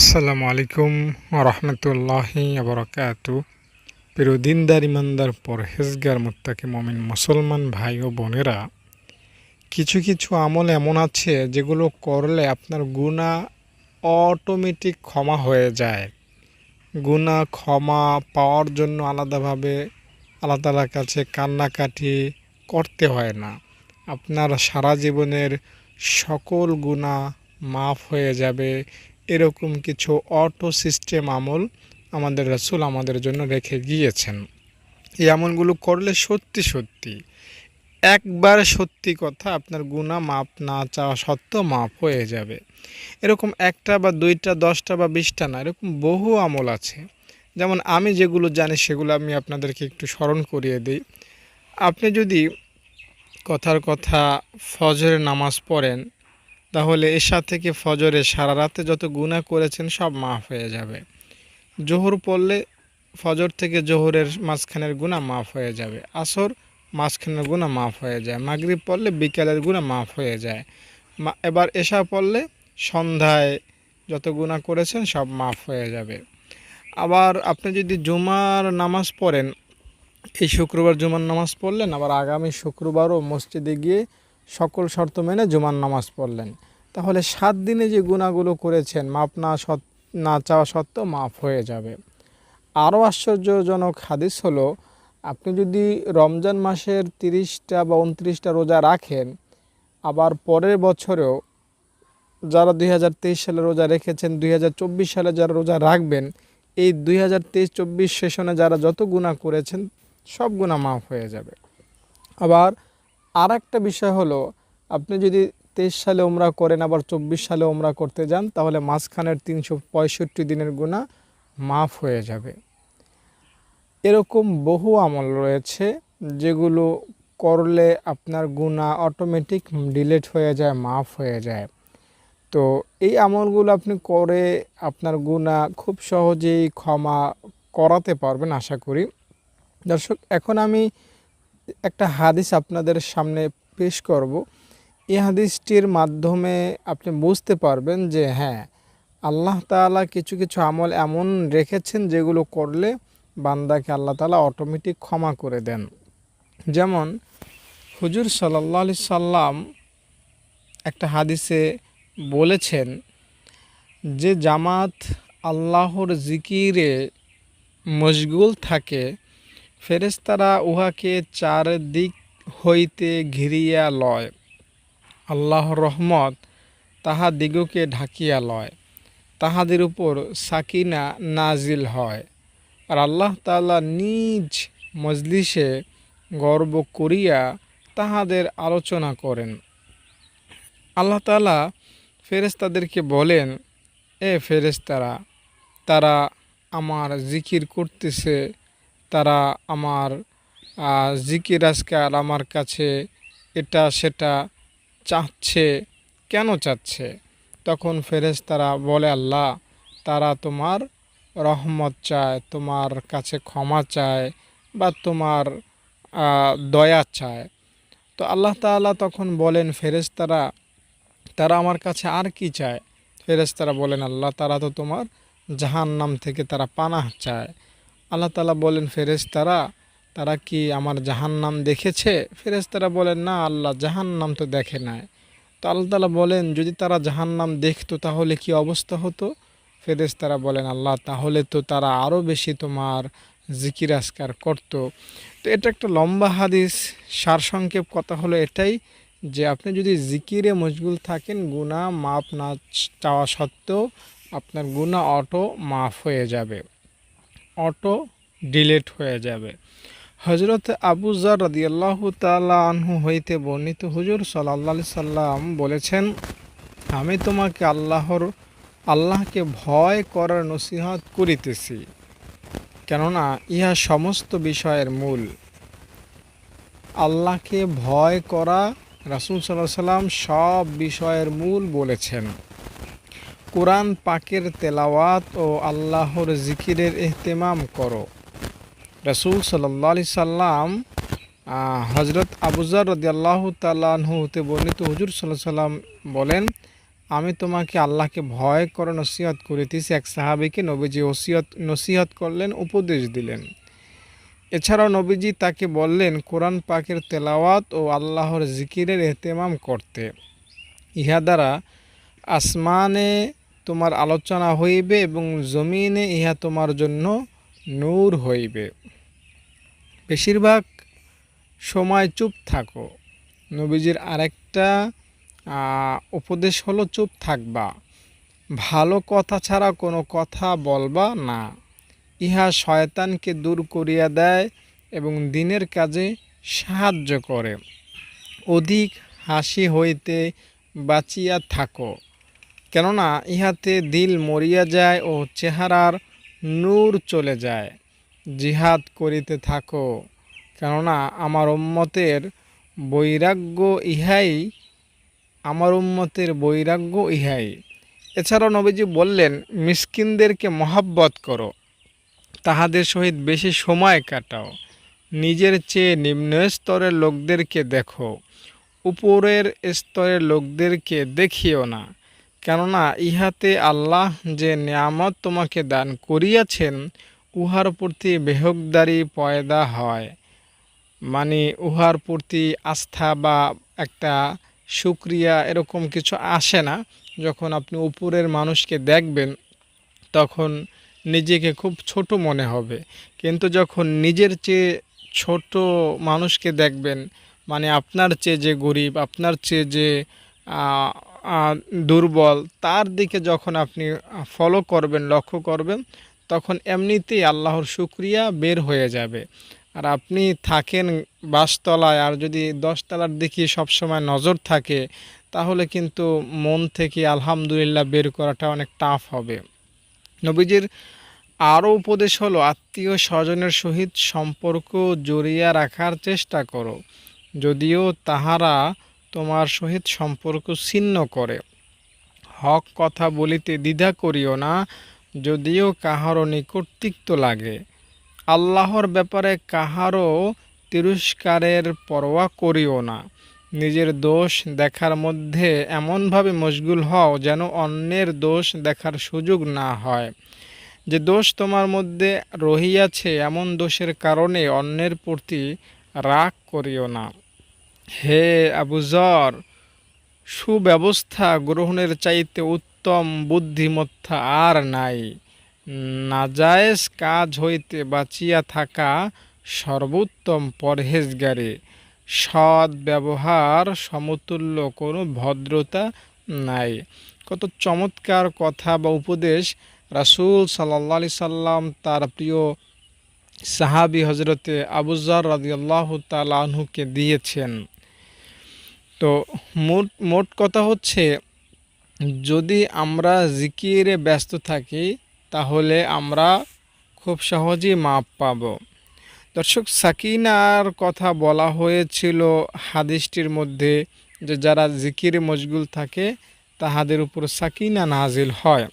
আসসালামু আলাইকুম রহমতুল্লাহি আবরকাত প্রিয় দিনদার ইমানদার পরহেজগার মুত্তাকি মমিন মুসলমান ভাই ও বোনেরা, কিছু কিছু আমল এমন আছে যেগুলো করলে আপনার গুণা অটোমেটিক ক্ষমা হয়ে যায়। গুণা ক্ষমা পাওয়ার জন্য আলাদাভাবে আল্লাহ কাছে কান্নাকাটি করতে হয় না। আপনার সারা জীবনের সকল গুণা মাফ হয়ে যাবে এরকম কিছু অটো সিস্টেম আমল আমাদের রাসুল আমাদের জন্য রেখে গিয়েছেন। এই আমলগুলো করলে সত্যি সত্যি, একবার সত্যি কথা আপনার গুণা মাপ না চাওয়া সত্ত্বেও মাপ হয়ে যাবে। এরকম একটা বা দুইটা, দশটা বা বিশটা না, এরকম বহু আমল আছে। যেমন আমি যেগুলো জানি সেগুলো আমি আপনাদেরকে একটু স্মরণ করিয়ে দিই। আপনি যদি কথার কথা ফজরের নামাজ পড়েন তাহলে এশা থেকে ফজরে সারা রাতে যত গুণা করেছেন সব মাফ হয়ে যাবে। জোহর পড়লে ফজর থেকে জোহরের মাঝখানের গুণা মাফ হয়ে যাবে। আসর মাঝখানের গুণা মাফ হয়ে যায়। মাগরিব পড়লে বিকালের গুণা মাফ হয়ে যায়। এবার এশা পড়লে সন্ধ্যায় যত গুণা করেছেন সব মাফ হয়ে যাবে। আবার আপনি যদি জুমার নামাজ পড়েন, এই শুক্রবার জুমার নামাজ পড়লেন, আবার আগামী শুক্রবারও মসজিদে গিয়ে সকল শর্ত মেনে জুমার নামাজ পড়লেন। তাহলে সাত দিনে যে গুণাগুলো করেছেন, মাপ না না চাওয়া সত্ত্বেও মাফ হয়ে যাবে। আরও আশ্চর্যজনক হাদিস হলো, আপনি যদি রমজান মাসের তিরিশটা বা উনত্রিশটা রোজা রাখেন, আবার পরের বছরেও যারা দুই হাজার তেইশ সালে রোজা রেখেছেন, দুই হাজার চব্বিশ সালে যারা রোজা রাখবেন, এই দুই হাজার সেশনে যারা যত গুণা করেছেন, সব গুণা মাফ হয়ে যাবে। আবার আর একটা বিষয় হলো, আপনি যদি তেইশ সালে ওমরা করেন, আবার চব্বিশ সালে ওমরা করতে যান, তাহলে মাঝখানের তিনশো পঁয়ষট্টি দিনের গুণা মাফ হয়ে যাবে। এরকম বহু আমল রয়েছে, যেগুলো করলে আপনার গুণা অটোমেটিক ডিলেট হয়ে যায়, মাফ হয়ে যায়। তো এই আমলগুলো আপনি করে আপনার গুণা খুব সহজেই ক্ষমা করাতে পারবেন, আশা করি। দর্শক, এখন আমি একটা হাদিস আপনাদের সামনে পেশ করব। এই হাদিসটির মাধ্যমে আপনি বুঝতে পারবেন যে হ্যাঁ আল্লাহ তালা কিছু কিছু আমল এমন রেখেছেন যেগুলো করলে বান্দাকে আল্লাহ তালা অটোমেটিক ক্ষমা করে দেন। যেমন হুজুর সাল্লা আলি সাল্লাম একটা হাদিসে বলেছেন যে জামাত আল্লাহর জিকিরে মশগুল থাকে ফেরেস্তারা উহাকে চারদিক হইতে ঘিরিয়া লয়। আল্লাহ রহমত তাহা দিগকে ঢাকিয়া লয়। তাহাদের উপর সাকিনা নাজিল হয়। আর আল্লাহ তাল্লাহ নিজ মজলিসে গর্ব করিয়া তাহাদের আলোচনা করেন। আল্লাহ তালা ফেরেস্তাদেরকে বলেন, এ ফেরেস্তারা তারা আমার জিকির করতেছে তারা আমার জিকির আজকাল আমার কাছে এটা সেটা চাচ্ছে, কেন চাচ্ছে? তখন ফেরেস তারা বলে, আল্লাহ, তারা তোমার রহমত চায়, তোমার কাছে ক্ষমা চায় বা তোমার দয়া চায়। তো আল্লাহ তাআলা তখন বলেন ফেরেস্তারা তারা আমার কাছে আর কি চায়? ফেরেস্তারা বলেন, আল্লাহ, তারা তো তোমার জাহান নাম থেকে তারা পানাহ চায়। আল্লাহ তালা বলেন ফেরেস্তারা তারা কি আমার জাহান নাম দেখেছে? ফেরেস্তারা বলেন, না, আল্লাহ জাহান নাম তো দেখে নাই। তো আল্লাহ তালা বলেন, যদি তারা জাহান নাম দেখতো তাহলে কি অবস্থা হতো? ফেরেস্তারা বলেন, আল্লাহ, তাহলে তো তারা আরও বেশি তোমার জিকির আসকার করত। তো এটা একটা লম্বা হাদিস সারসংক্ষেপ কথা হলো এটাই যে আপনি যদি জিকিরে মজগুল থাকেন গুণা মাপ না চাওয়া সত্ত্বেও আপনার গুণা অটো মাফ হয়ে যাবে। অটো ডিলেট হয়ে যাবে। হজরত আবুজার রদিয়াল্লাহ তাল্লাহ আনহু হইতে বর্ণিত হুজুর সাল্লা সাল্লাম বলেছেন, আমি তোমাকে আল্লাহর, আল্লাহকে ভয় করার নসিহত করিতেছি, কেননা ইহা সমস্ত বিষয়ের মূল। আল্লাহকে ভয় করা রাসুল সাল্লাহ সাল্লাম সব বিষয়ের মূল বলেছেন। কোরআন পাকের তেলাওয়াত ও আল্লাহর জিকিরের এহতেমাম করো। রসুল সাল্লি সাল্লাম হজরত আবুজার রদি আল্লাহ তাল্লাহতে বর্ণিত হুজুর সাল্লাহ সাল্লাম বলেন, আমি তোমাকে আল্লাহকে ভয় করে নসিহত করিতেছি। এক সাহাবিকে নবীজি ওসিয়ত, নসিহত করলেন, উপদেশ দিলেন। এছাড়াও নবীজি তাকে বললেন, কোরআন পাকের তেলাওয়াত ও আল্লাহর জিকিরের এহতেমাম করতে। ইহা দ্বারা আসমানে তোমার আলোচনা হইবে এবং জমিনে ইহা তোমার জন্য নূর হইবে। বেশিরভাগ সময় চুপ থাকো। নবীজির আরেকটা উপদেশ হলো চুপ থাকবা। ভালো কথা ছাড়া কোনো কথা বলবা না। ইহা শয়তানকে দূর করিয়া দেয় এবং দিনের কাজে সাহায্য করে। অধিক হাসি হইতে বাঁচিয়া থাকো। কেননা ইহাতে দিল মরিয়া যায় ও চেহারার নূর চলে যায়। জিহাদ করিতে থাকো, কেননা আমার উম্মতের বৈরাগ্য ইহাই, আমার উম্মতের বৈরাগ্য ইহাই। এছাড়াও নবীজি বললেন, মিসকিনদেরকে মহাব্বত করো, তাহাদের সহিত বেশি সময় কাটাও, নিজের চেয়ে নিম্ন স্তরের লোকদেরকে দেখো, উপরের স্তরের লোকদেরকে দেখিও না। কেননা ইহাতে আল্লাহ যে নিয়ামত তোমাকে দান করিয়াছেন, উহার প্রতি বেহকদারি পয়দা হয়। মানে উহার প্রতি আস্থা বা একটা সুক্রিয়া এরকম কিছু আসে না। যখন আপনি উপরের মানুষকে দেখবেন, তখন নিজেকে খুব ছোট মনে হবে। কিন্তু যখন নিজের চেয়ে ছোট মানুষকে দেখবেন মানে আপনার চেয়ে যে গরিব, আপনার চেয়ে যে দুর্বল, তার দিকে যখন আপনি ফলো করবেন, লক্ষ্য করবেন, তখন এমনিতেই আল্লাহর শুক্রিয়া বের হয়ে যাবে। আর আপনি থাকেন বাসতলায়, আর যদি দশতলার দিকে সবসময় নজর থাকে, তাহলে কিন্তু মন থেকে আলহামদুলিল্লাহ বের করাটা অনেক টাফ হবে। নবীজির আরও উপদেশ হলো, আত্মীয় স্বজনের সহিত সম্পর্ক জড়িয়ে রাখার চেষ্টা করো। যদিও তাহারা তোমার সহিত সম্পর্ক ছিন্ন করে। হক কথা বলিতে দ্বিধা করিও না, যদিও কাহারও নিকট লাগে। আল্লাহর ব্যাপারে কাহারও তিরস্কারের পরোয়া করিও না। নিজের দোষ দেখার মধ্যে এমনভাবে মশগুল হও যেন অন্যের দোষ দেখার সুযোগ না হয়। যে দোষ তোমার মধ্যে রহিয়াছে, এমন দোষের কারণে অন্যের প্রতি রাগ করিও না। হে আবুজর সুব্যবস্থা গ্রহণের চাইতে উত্তম বুদ্ধিমত্তা আর নাই। নাজায়েজ কাজ হইতে বাঁচিয়া থাকা সর্বোত্তম পরহেজগারে। সৎ ব্যবহার, সমতুল্য কোনো ভদ্রতা নাই। কত চমৎকার কথা বা উপদেশ। রাসুল সাল্লা সাল্লাম তার প্রিয় সাহাবি হজরতে আবুজার রাজিয়াল্লাহ তালাহুকে দিয়েছেন। তো মোট মোট কথা হচ্ছে, যদি আমরা জিকিরে ব্যস্ত থাকি, তাহলে আমরা খুব সহজেই মাপ পাব। দর্শক, সাকিনার কথা বলা হয়েছিল হাদিসটির মধ্যে যে যারা জিকিরে মশগুল থাকে, তাহাদের উপর সাকিনা নাজিল হয়।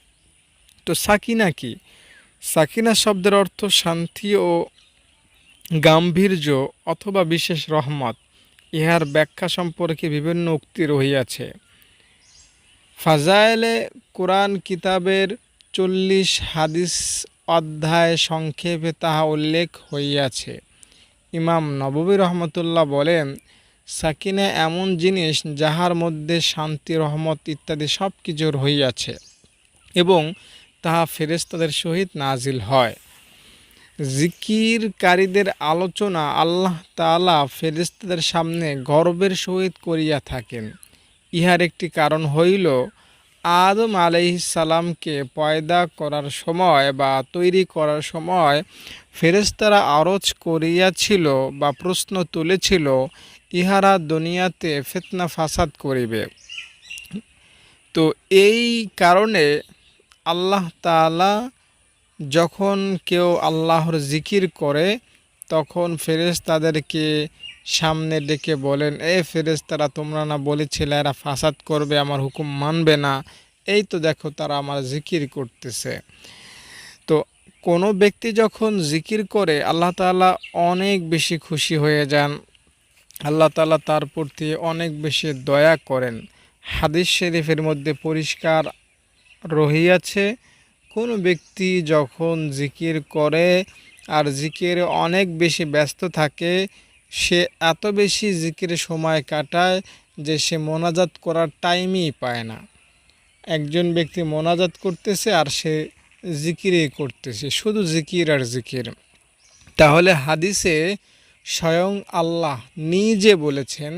তো সাকিনা কি? সাকিনা শব্দের অর্থ শান্তি ও গাম্ভীর্য অথবা বিশেষ রহমত। ইহার ব্যাখ্যা সম্পর্কে বিভিন্ন উক্তি রহিয়াছে। ফাজাইলে কোরআন কিতাবের চল্লিশ হাদিস অধ্যায় সংক্ষেপে তাহা উল্লেখ হইয়াছে। ইমাম নববী রহমতুল্লাহ বলেন, সাকিনা এমন জিনিস যাহার মধ্যে শান্তি, রহমত ইত্যাদি সব কিছুর হইয়াছে এবং তাহা ফেরেস্তাদের সহিত নাজিল হয়। জিকিরকারীদের আলোচনা আল্লাহ তালা ফেরেস্তাদের সামনে গর্বের সহিত করিয়া থাকেন। ইহার একটি কারণ হইল, আদম সালামকে পয়দা করার সময় বা তৈরি করার সময় ফেরেস্তারা আরজ করিয়াছিল বা প্রশ্ন তুলেছিল, ইহারা দুনিয়াতে ফেতনা ফাসাদ করিবে। তো এই কারণে আল্লাহ তালা যখন কেউ আল্লাহর জিকির করে, তখন ফেরেস তাদেরকে সামনে ডেকে বলেন, এ ফেরেস তারা তোমরা না বলেছিলে এরা ফাসাদ করবে, আমার হুকুম মানবে না? এই তো দেখো তারা আমার জিকির করতেছে। তো কোনো ব্যক্তি যখন জিকির করে, আল্লাহ তালা অনেক বেশি খুশি হয়ে যান। আল্লাহ তালা তার প্রতি অনেক বেশি দয়া করেন। হাদিস শরীফের মধ্যে পরিষ্কার রহিয়াছে কোনো ব্যক্তি যখন জিকির করে আর জিকির অনেক বেশি ব্যস্ত থাকে, সে এত বেশি জিকিরে সময় কাটায় যে সে মোনাজাত করার টাইমই পায় না। একজন ব্যক্তি মোনাজাত করতেছে আর সে জিকিরে করতেছে, শুধু জিকির আর জিকির। তাহলে হাদিসে স্বয়ং আল্লাহ নিজে বলেছেন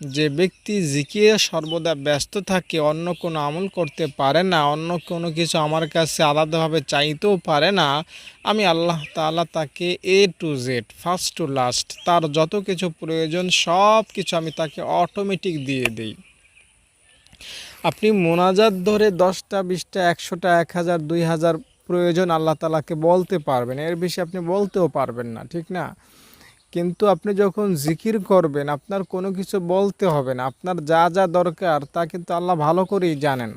যে ব্যক্তি জিকিরে সর্বদা ব্যস্ত থাকে, অন্য কোনো আমল করতে পারে না, অন্য কোনো কিছু আমার কাছে আলাদাভাবে চাইতেও পারে না, আমি আল্লাহ তালা তাকে A to Z first to last তার যত কিছু প্রয়োজন, সব কিছু আমি তাকে অটোমেটিক দিয়ে দিই। আপনি মোনাজাত ধরে দশটা, বিশটা, একশোটা এক হাজার দুই হাজার প্রয়োজন আল্লাহ তালাকে বলতে পারবেন, এর বেশি আপনি বলতেও পারবেন না, ঠিক না? কিন্তু আপনি যখন জিকির করবেন, আপনার কোনো কিছু বলতে হবে না। আপনার যা যা দরকার, তা কিন্তু আল্লাহ ভালো করেই জানেন।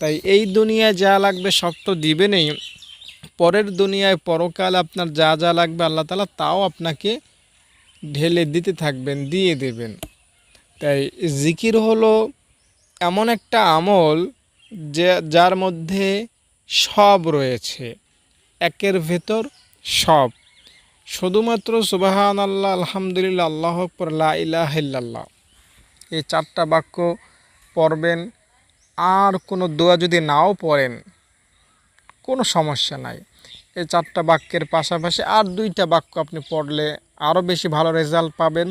তাই এই দুনিয়ায় যা লাগবে সব তো দিবেনই। পরের দুনিয়ায় পরকাল আপনার যা যা লাগবে আল্লাহ তালা তাও আপনাকে ঢেলে দিতে থাকবেন, দিয়ে দেবেন। তাই জিকির হলো এমন একটা আমল যে, যার মধ্যে সব রয়েছে। একের ভেতর সব। শুধুমাত্র সুবাহান আল্লাহ আলহামদুলিল্লাহ, আল্লাহ আকবর, লা ইলাহা ইল্লাল্লাহ। এই চারটা বাক্য পড়বেন, আর কোনো দোয়া যদি নাও পড়েন, কোনো সমস্যা নাই। এই চারটা বাক্যের পাশাপাশি আর দুইটা বাক্য আপনি পড়লে আরও বেশি ভালো রেজাল্ট পাবেন।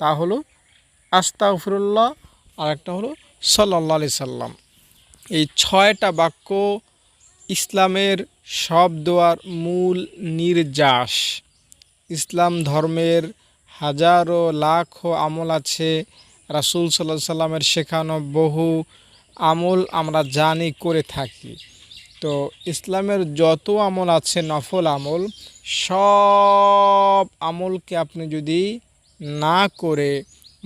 তা হলো, আস্তাগফিরুল্লাহ, আর একটা হলো সাল্লাহ আলি সাল্লাম। এই ছয়টা বাক্য ইসলামের সব দোয়ার মূল নির্যাস। ইসলাম ধর্মের হাজারো লাখো আমল আছে। রাসুল সাল্লাহ সাল্লামের শেখানো বহু আমল আমরা জানি, করে থাকি। তো ইসলামের যত আমল আছে, নফল আমল, সব আমলকে আপনি যদি না করে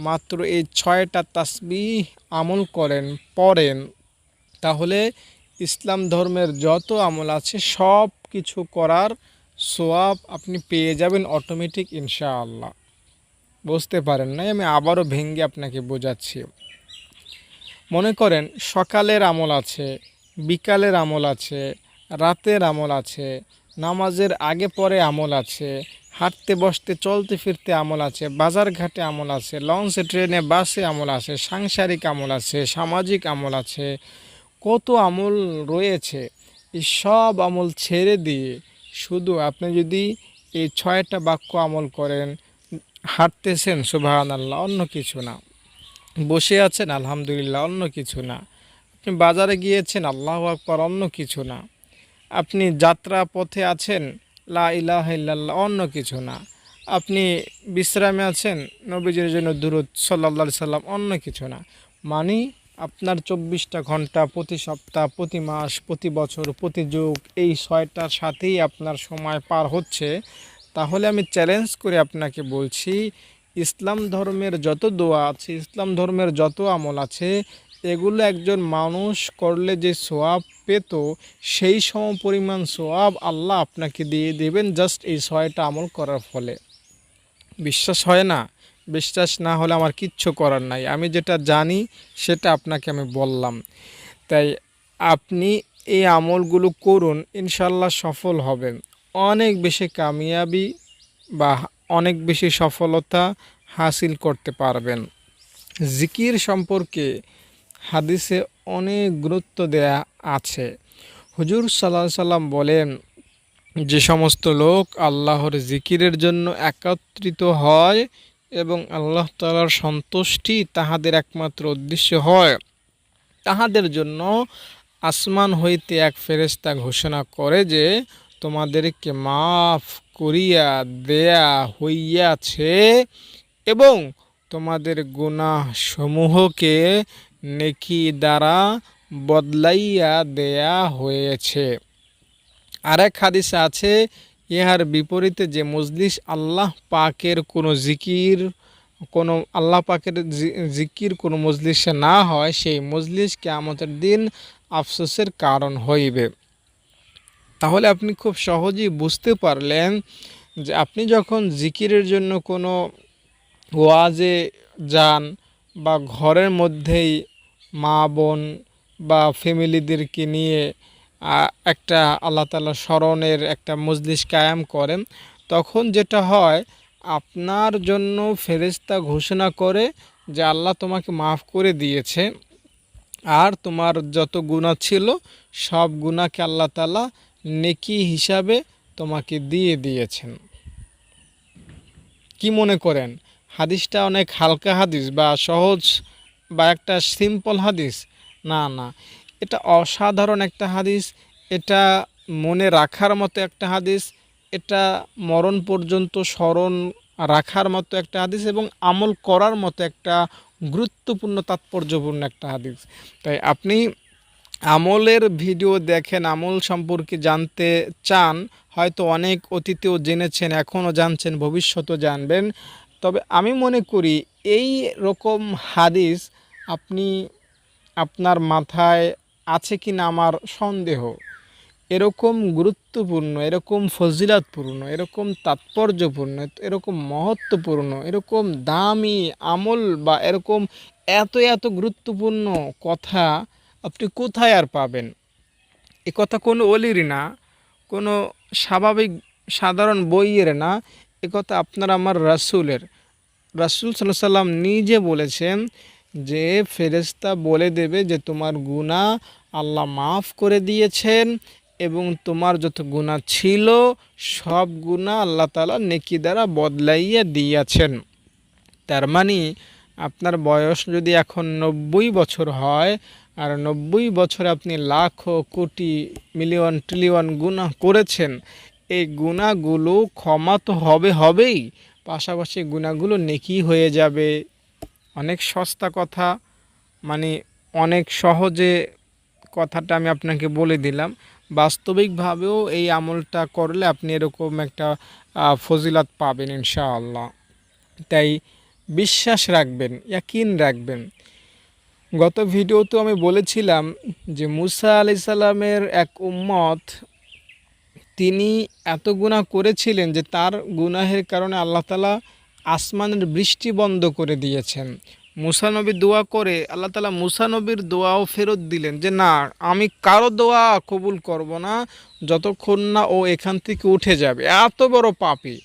মাত্র এই ছয়টা তাসবি আমল করেন, পড়েন, তাহলে ইসলাম ধর্মের যত আমল আছে সব কিছু করার সোয়াব আপনি পেয়ে যাবেন অটোমেটিক ইনশাআল্লাহ। বুঝতে পারেন নাই, আমি আবারও ভেঙ্গে আপনাকে বোঝাচ্ছি। মনে করেন, সকালের আমল আছে, বিকালের আমল আছে, রাতের আমল আছে, নামাজের আগে পরে আমল আছে, হাঁটতে বসতে, চলতে ফিরতে আমল আছে, বাজার ঘাটে আমল আছে, লঞ্চে, ট্রেনে, বাসে আমল আছে, সাংসারিক আমল আছে, সামাজিক আমল আছে, কত আমল রয়েছে, এই সব আমল ছেড়ে দিয়ে শুধু আপনি যদি এই ছয়টা বাক্য আমল করেন, হাঁটতেছেন সুবাহান আল্লাহ অন্য কিছু না। বসে আছেন, আলহামদুলিল্লাহ, অন্য কিছু না। আপনি বাজারে গিয়েছেন, আল্লাহ আকবর, অন্য কিছু না। আপনি যাত্রা পথে আছেন, লা ইলাহ ইল্লাল্লাহ, অন্য কিছু না। আপনি বিশ্রামে আছেন, নবীজির জন্য দূরত সাল্লা সাল্লাম অন্য কিছু না। মানে আপনার চব্বিশটা ঘণ্টা প্রতি সপ্তাহ, প্রতি মাস, প্রতি বছর, প্রতি যুগ এই ছয়টার সাথেই আপনার সময় পার হচ্ছে। তাহলে আমি চ্যালেঞ্জ করে আপনাকে বলছি, ইসলাম ধর্মের যত দোয়া আছে, ইসলাম ধর্মের যত আমল আছে, এগুলো একজন মানুষ করলে যে সোয়াব পেত, সেই সম পরিমাণ সোয়াব আল্লাহ আপনাকে দিয়ে দেবেন জাস্ট এই ছয়টা আমল করার ফলে। বিশ্বাস হয় না? বিশ্বাস না হলে আমার কিচ্ছু করার নাই। আমি যেটা জানি, সেটা আপনাকে আমি বললাম। তাই আপনি এই আমলগুলো করুন ইনশাল্লাহ সফল হবেন। অনেক বেশি কামিয়াবি বা অনেক বেশি সফলতা হাসিল করতে পারবেন। জিকির সম্পর্কে হাদিসে অনেক গুরুত্ব দেয়া আছে। হুজুর সাল্লাহ সাল্লাম বলেন, যে সমস্ত লোক আল্লাহর জিকিরের জন্য একত্রিত হয় এবং আল্লাহ তালার সন্তুষ্টি তাহাদের একমাত্র উদ্দেশ্য হয়। তাহাদের জন্য আসমান হইতে এক ফেরেস্তা ঘোষণা করে যে, তোমাদেরকে মাফ করিয়া দেয়া হইয়াছে এবং তোমাদের গুনাহ সমূহকে নেকি দ্বারা বদলাইয়া দেয়া হয়েছে। আরেক হাদিসে আছে ইহার বিপরীতে যে মজলিস আল্লাহ পাকের কোনো জিকির, কোনো আল্লাহ পাকের জিকির কোনো মজলিসে না হয়, সেই মজলিস কেমতের দিন আফসোসের কারণ হইবে। তাহলে আপনি খুব সহজেই বুঝতে পারলেন যে আপনি যখন জিকিরের জন্য কোনো ওয়াজে যান বা ঘরের মধ্যেই মা বোন বা ফ্যামিলিদেরকে নিয়ে একটা আল্লাহ তালা স্মরণের একটা মজলিস কায়াম করেন। তখন যেটা হয়, আপনার জন্য ফেরেশতা ঘোষণা করে যে আল্লাহ তোমাকে মাফ করে দিয়েছে। আর তোমার যত গুনাহ ছিল, সব গুণাকে আল্লাহ তালা নেকি হিসাবে তোমাকে দিয়ে দিয়েছেন। কি মনে করেন? হাদিসটা অনেক হালকা হাদিস বা সহজ বা একটা সিম্পল হাদিস? না না। এটা অসাধারণ একটা হাদিস, এটা মনে রাখার মতো একটা হাদিস, এটা মরণ পর্যন্ত স্মরণ রাখার মতো একটা হাদিস এবং আমল করার মতো একটা গুরুত্বপূর্ণ, তাৎপর্যপূর্ণ একটা হাদিস। তাই আপনি আমলের ভিডিও দেখেন, আমল সম্পর্কে জানতে চান, হয়তো অনেক অতীতেও জেনেছেন, এখনও জানছেন, ভবিষ্যতেও জানবেন। তবে আমি মনে করি এই রকম হাদিস আপনি আপনার মাথায় আছে কি না আমার সন্দেহ। এরকম গুরুত্বপূর্ণ, এরকম ফজিলাতপূর্ণ, এরকম তাৎপর্যপূর্ণ, এরকম মহত্বপূর্ণ, এরকম দামি আমল বা এরকম এত এত গুরুত্বপূর্ণ কথা আপনি কোথায় আর পাবেন? এ কথা কোনো অলির না, কোনো স্বাভাবিক সাধারণ বইয়ের না, এ কথা আপনার আমার রাসুলের। রাসুল সাল্লাহ সাল্লাম নিজে বলেছেন যে ফেরেস্তা বলে দেবে যে, তোমার গুণা আল্লাহ মাফ করে দিয়েছেন এবং তোমার যত গুণা ছিল, সব গুণা আল্লাহ তালা নেকি দ্বারা বদলাইয়া দিয়েছেন। তার মানে আপনার বয়স যদি এখন নব্বই বছর হয়, আর নব্বই বছরে আপনি লাখ কোটি মিলিয়ন ট্রিলিয়ন গুণা করেছেন, এই গুণাগুলো ক্ষমা তো হবে হবেই, পাশাপাশি গুণাগুলো নেকি হয়ে যাবে। অনেক সস্তা কথা মানে অনেক সহজে কথাটা আমি আপনাকে বলে দিলাম। বাস্তবিকভাবেও এই আমলটা করলে আপনি এরকম একটা ফজিলাত পাবেন ইনশাআল্লাহ। তাই বিশ্বাস রাখবেন, ইয়াকিন রাখবেন। গত ভিডিওতে আমি বলেছিলাম যে মুসা আলি সাল্লামের এক উম্মত, তিনি এত গুনাহ করেছিলেন যে তার গুনাহের কারণে আল্লাহ তালা আসমানের বৃষ্টি বন্ধ করে দিয়েছেন। মুসানবী দোয়া করে আল্লাহ তালা মুসানবীর দোয়াও ফেরত দিলেন যে, না, আমি কারও দোয়া কবুল করব না যতক্ষণ না ও এখান থেকে উঠে যাবে। এত বড় পাপি।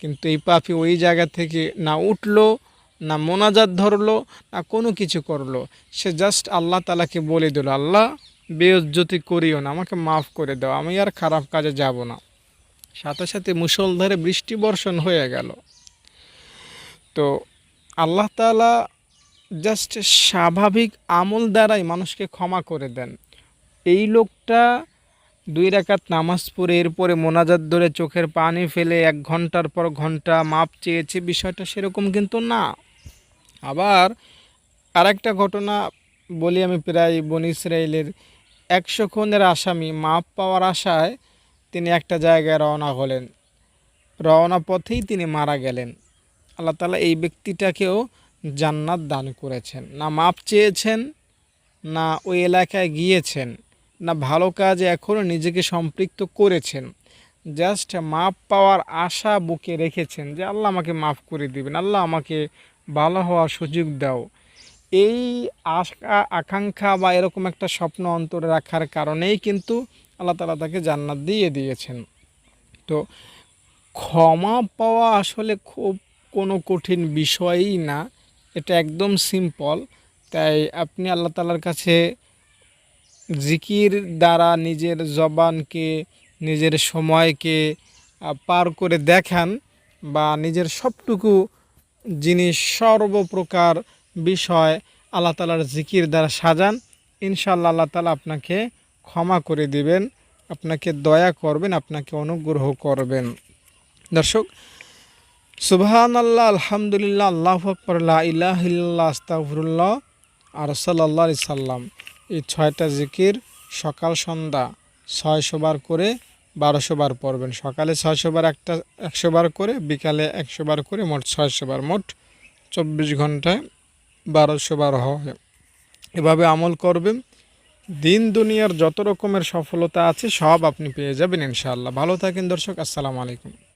কিন্তু এই পাপি ওই জায়গা থেকে না উঠল, না মোনাজাত ধরলো, না কোনো কিছু করল। সে জাস্ট আল্লাহ তালাকে বলে দিল, আল্লাহ বেয়জ্জতি করিও না, আমাকে মাফ করে দাও, আমি আর খারাপ কাজে যাব না। সাথে সাথে মুসলধারে বৃষ্টি বর্ষণ হয়ে গেল। তো আল্লাহ তালা জাস্ট স্বাভাবিক আমল দ্বারাই মানুষকে ক্ষমা করে দেন। এই লোকটা দুই রাকাত নামাজ পড়ে, এরপরে মোনাজাত ধরে চোখের পানি ফেলে এক ঘণ্টার পর ঘণ্টা মাপ চেয়েছে, বিষয়টা সেরকম কিন্তু না। আবার আরেকটা ঘটনা বলি আমি প্রায় বন ইসরায়েলের একশো খুনের আসামি মাপ পাওয়ার আশায় তিনি একটা জায়গায় রওনা হলেন। রওনা পথেই তিনি মারা গেলেন। আল্লাহ তালা এই ব্যক্তিটাকেও জান্নাত দান করেছেন। না মাপ চেয়েছেন, না ওই এলাকায় গিয়েছেন, না ভালো কাজে এখনও নিজেকে সম্পৃক্ত করেছেন। জাস্ট মাপ পাওয়ার আশা বুকে রেখেছেন যে আল্লাহ আমাকে মাফ করে দিবেন, আল্লাহ আমাকে ভালো হওয়ার সুযোগ দাও। এই আশা, আকাঙ্ক্ষা বা এরকম একটা স্বপ্ন অন্তরে রাখার কারণেই কিন্তু আল্লাহ তালা তাকে জান্নাত দিয়ে দিয়েছেন। তো ক্ষমা পাওয়া আসলে খুব কোনো কঠিন বিষয়ই না। এটা একদম সিম্পল তাই আপনি আল্লাহ তালার কাছে জিকির দ্বারা নিজের জবানকে, নিজের সময়কে পার করে দেখান বা নিজের সবটুকু জিনিস সর্বপ্রকার বিষয় আল্লাহ তালার জিকির দ্বারা সাজান। ইনশাল্লাহ আল্লাহ তালা আপনাকে ক্ষমা করে দিবেন, আপনাকে দয়া করবেন, আপনাকে অনুগ্রহ করবেন। দর্শক সুবহান আল্লাহ আলহামদুলিল্লাহ, আল্লাহ আকবর ইলাহ আস্তাফরুল্লাহ আর সাল্লাহ সাল্লাম এই ছয়টা জিকির সকাল, সন্ধ্যা ছয়শো বার করে বারোশো বার পড়বেন। সকালে ছয়শো বার, একটা একশো বার করে, বিকালে একশো বার করে, মোট ছয়শো বার, মোট চব্বিশ ঘন্টায় বারোশো বার হয়। এভাবে আমল করবেন। দিন, দুনিয়ার যত রকমের সফলতা আছে, সব আপনি পেয়ে যাবেন ইনশাআল্লাহ। ভালো থাকেন দর্শক, আসসালামু আলাইকুম।